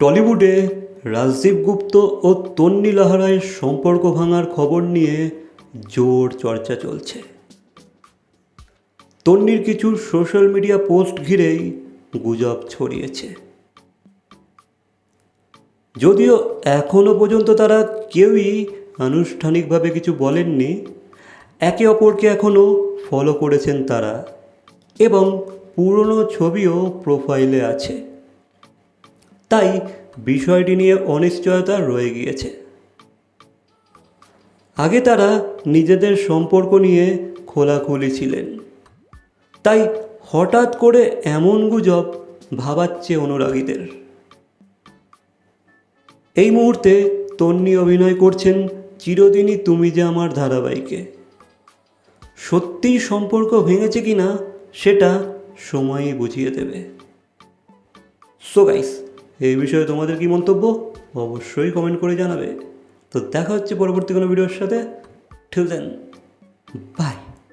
টলিউডে রাজদীপ গুপ্ত ও তন্নি লাহারায়ের সম্পর্ক ভাঙার খবর নিয়ে জোর চর্চা চলছে। তন্নির কিছু সোশ্যাল মিডিয়া পোস্ট ঘিরেই গুজব ছড়িয়েছে। যদিও এখনও পর্যন্ত তারা কেউই আনুষ্ঠানিকভাবে কিছু বলেননি, একে অপরকে এখনও ফলো করেছেন তারা এবং পুরনো ছবিও প্রোফাইলে আছে। তাই বিষয়টি নিয়ে অনিশ্চয়তা রয়ে গিয়েছে। আগে তারা নিজেদের সম্পর্ক নিয়ে খোলাখুলি ছিলেন। তাই হঠাৎ করে এমন গুজব ভাবাচ্ছে অনুরাগীদের। এই মুহূর্তে তন্নি অভিনয় করছেন চিরদিনই তুমি যে আমার ধারাবাহিকে। সত্যিই সম্পর্ক ভেঙেছে কি না সেটা সময়ই বুঝিয়ে দেবে। সো গাইস এই বিষয়ে তোমাদের কি মন্তব্য? অবশ্যই কমেন্ট করে জানাবে। তো দেখা হচ্ছে পরবর্তী কোনো ভিডিওর সাথে। ঠিক দেন বাই